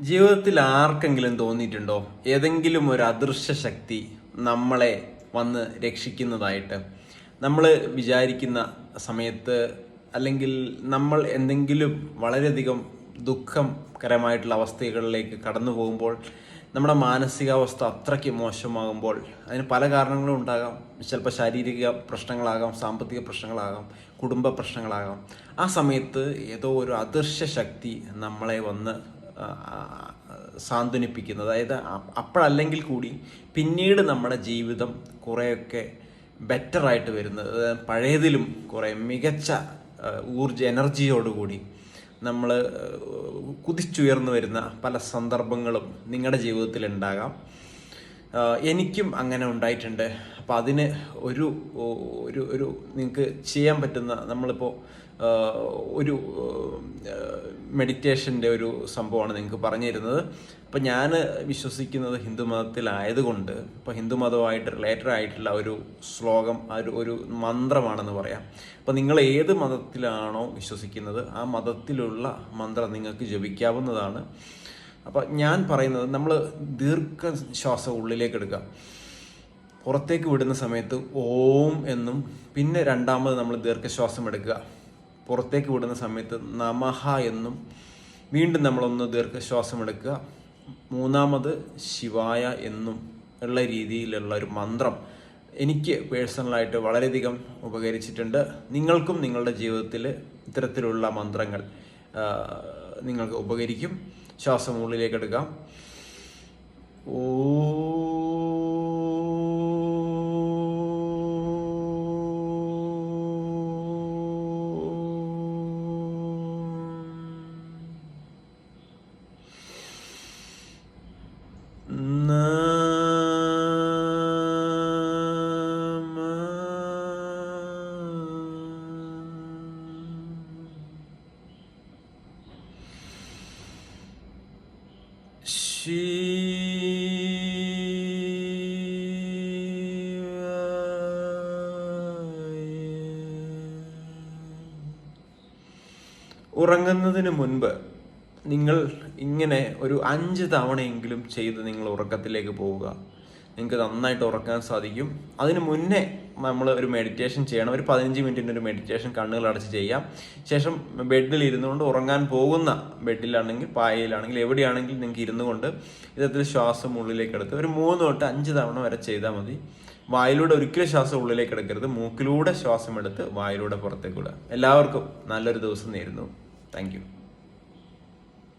ജീവിതത്തിൽ ആർക്കെങ്കിലും തോന്നിയിട്ടുണ്ടോ? ഏതെങ്കിലും ഒരു അദൃശ്യ ശക്തി നമ്മളെ വന്ന് രക്ഷിക്കുന്നതായിട്ട്? നമ്മൾ വിചാരിക്കുന്ന സമയത്ത് അല്ലെങ്കിൽ നമ്മൾ എന്തെങ്കിലും വളരെയധികം ദുഃഖകരമായിട്ടുള്ള അവസ്ഥകളിലേക്ക് കടന്നു പോകുമ്പോൾ നമ്മുടെ മാനസികാവസ്ഥ അത്രയ്ക്ക് മോശമാകുമ്പോൾ അതിന് പല കാരണങ്ങളും ഉണ്ടാകാം. ചിലപ്പോൾ ശാരീരിക പ്രശ്നങ്ങളാകാം സാമ്പത്തിക പ്രശ്നങ്ങളാകാം കുടുംബ പ്രശ്നങ്ങളാകാം. ആ സമയത്ത് ഏതോ ഒരു അദൃശ്യ ശക്തി നമ്മളെ വന്ന് സാന്ത്വനിപ്പിക്കുന്നത്. അതായത് അപ്പോഴല്ലെങ്കിൽ കൂടി പിന്നീട് നമ്മുടെ ജീവിതം കുറേയൊക്കെ ബെറ്ററായിട്ട് വരുന്നത്. പഴയതിലും കുറേ മികച്ച ഊർജ എനർജിയോടുകൂടി നമ്മൾ കുതിച്ചുയർന്നു വരുന്ന പല സന്ദർഭങ്ങളും നിങ്ങളുടെ ജീവിതത്തിൽ ഉണ്ടാകാം എനിക്കും അങ്ങനെ ഉണ്ടായിട്ടുണ്ട്. അപ്പം അതിന് ഒരു ഒരു ഒരു നിങ്ങൾക്ക് ചെയ്യാൻ പറ്റുന്ന നമ്മളിപ്പോൾ ഒരു മെഡിറ്റേഷന്റെ ഒരു സംഭവമാണ് നിങ്ങൾക്ക് പറഞ്ഞു തരുന്നത് അപ്പം ഞാൻ വിശ്വസിക്കുന്നത് ഹിന്ദു മതത്തിലായതുകൊണ്ട് ഇപ്പോൾ ഹിന്ദു മതവുമായിട്ട് റിലേറ്റഡ് ആയിട്ടുള്ള ഒരു ശ്ലോകം ഒരു ഒരു മന്ത്രമാണെന്ന് പറയാം. അപ്പോൾ നിങ്ങൾ ഏത് മതത്തിലാണോ വിശ്വസിക്കുന്നത് ആ മതത്തിലുള്ള മന്ത്രം നിങ്ങൾക്ക് ജപിക്കാവുന്നതാണ്. അപ്പോൾ ഞാൻ പറയുന്നത് നമ്മൾ ദീർഘ ശ്വാസം ഉള്ളിലേക്ക് എടുക്കുക. പുറത്തേക്ക് വിടുന്ന സമയത്ത് ഓം എന്നും പിന്നെ രണ്ടാമത് നമ്മൾ ദീർഘശ്വാസം എടുക്കുക. പുറത്തേക്ക് വിടുന്ന സമയത്ത് നമഹ എന്നും വീണ്ടും നമ്മളൊന്ന് ദീർഘശ്വാസം എടുക്കുക. മൂന്നാമത് ശിവായ എന്നും ഉള്ള രീതിയിലുള്ള ഒരു മന്ത്രം എനിക്ക് പേഴ്സണലായിട്ട് വളരെയധികം ഉപകരിച്ചിട്ടുണ്ട്. നിങ്ങൾക്കും നിങ്ങളുടെ ജീവിതത്തിൽ ഇത്തരത്തിലുള്ള മന്ത്രങ്ങൾ നിങ്ങൾക്ക് ഉപകരിക്കും. ശ്വാസം ഉള്ളിലേക്ക് എടുക്കാം. ഉറങ്ങുന്നതിന് മുൻപ് നിങ്ങൾ ഇങ്ങനെ ഒരു അഞ്ച് തവണയെങ്കിലും ചെയ്ത് നിങ്ങൾ ഉറക്കത്തിലേക്ക് പോവുക. നിങ്ങൾക്ക് നന്നായിട്ട് ഉറക്കാൻ സാധിക്കും. അതിന് മുന്നേ നമ്മൾ ഒരു മെഡിറ്റേഷൻ ചെയ്യണം. ഒരു പതിനഞ്ച് മിനിറ്റിന്റെ ഒരു മെഡിറ്റേഷൻ കണ്ണുകൾ അടച്ച് ചെയ്യാം. ശേഷം ബെഡിൽ ഇരുന്നുകൊണ്ട് ഉറങ്ങാൻ പോകുന്ന ബെഡിലാണെങ്കിൽ പായയിലാണെങ്കിൽ എവിടെയാണെങ്കിലും നിങ്ങൾക്ക് ഇരുന്നു കൊണ്ട് ഇത്തരത്തിൽ ശ്വാസം ഉള്ളിലേക്ക് എടുത്ത് ഒരു മൂന്ന് തൊട്ട് അഞ്ച് തവണ വരെ ചെയ്താൽ മതി. വായിലൂടെ ഒരിക്കലും ശ്വാസം ഉള്ളിലേക്ക് എടുക്കരുത്. മൂക്കിലൂടെ ശ്വാസം എടുത്ത് വായിലൂടെ പുറത്തേക്ക് വിടുക. എല്ലാവർക്കും നല്ലൊരു ദിവസം നേരുന്നു. താങ്ക്